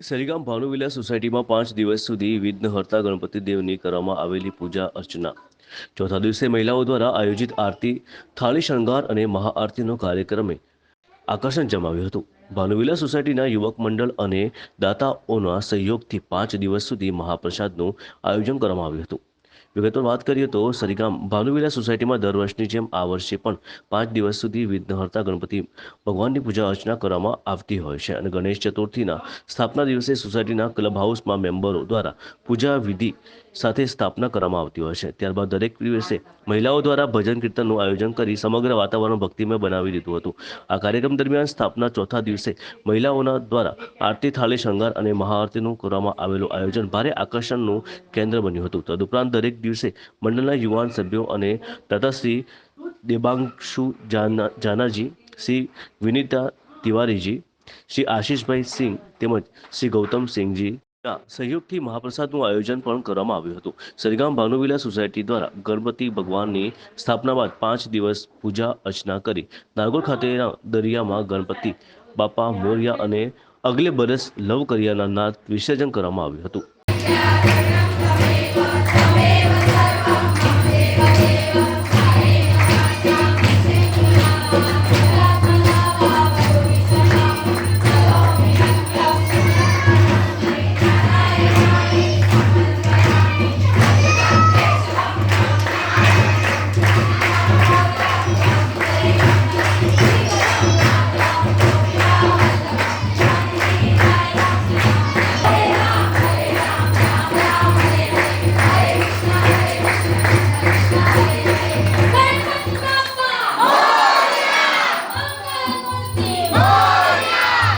સરીગામ ભાનુવિલા સોસાયટીમાં પાંચ દિવસ સુધી વિઘ્નહર્તા ગણપતિ દેવની કરવામાં આવેલી પૂજા અર્ચના. ચોથા દિવસે મહિલાઓ દ્વારા આયોજિત આરતી, થાળી શણગાર અને મહાઆરતીનો કાર્યક્રમે આકર્ષણ જમાવ્યું હતું. ભાનુવિલા સોસાયટીના યુવક મંડળ અને દાતાઓના સહયોગથી પાંચ દિવસ સુધી મહાપ્રસાદનું આયોજન કરવામાં આવ્યું હતું. વિગતવાર વાત કરીએ તો સરીગામ ભાનુવિલા સોસાયટીમાં દર વર્ષની જેમ આ વર્ષે પણ પાંચ દિવસ સુધી વિઘ્નહર્તા ગણપતિ ભગવાનની પૂજા અર્ચના કરવામાં આવતી હોય છે અને ગણેશ ચતુર્થીના સ્થાપના દિવસે સોસાયટીના ક્લબ હાઉસમાં મેમ્બરો દ્વારા પૂજા વિધિ સાથે સ્થાપના કરવામાં આવતી હોય છે. ત્યારબાદ દરેક દિવસે મહિલાઓ દ્વારા ભજન કીર્તનનું આયોજન કરી સમગ્ર વાતાવરણ ભક્તિમય બનાવી દીધું હતું. આ કાર્યક્રમ દરમિયાન સ્થાપના ચોથા દિવસે મહિલાઓના દ્વારા આરતી, થાળી, શણગાર અને મહાઆરતીનું કરવામાં આવેલું આયોજન ભારે આકર્ષણનું કેન્દ્ર બન્યું હતું. તદુપરાંત દરેક દિવસે મંડળના યુવાન સભ્યો અને દાતાશ્રી દેબાંશુ જાના, જાનાજી, શ્રી વિનીતા તિવારીજી, શ્રી આશીષભાઈ સિંહ તેમજ શ્રી ગૌતમસિંહજી ના સહયોગથી મહાપ્રસાદનું આયોજન પણ કરવામાં આવ્યું હતું. સરીગામ ભાનુવિલા સોસાયટી દ્વારા ગણપતિ ભગવાનની સ્થાપના બાદ પાંચ દિવસ પૂજા અર્ચના કરી. નાગોર ખાતેના દરિયામાં ગણપતિ, બાપા મોર્યા અને અગલે બરસ લવ કરિયાના નાદ વિસર્જન કરવામાં આવ્યું હતું.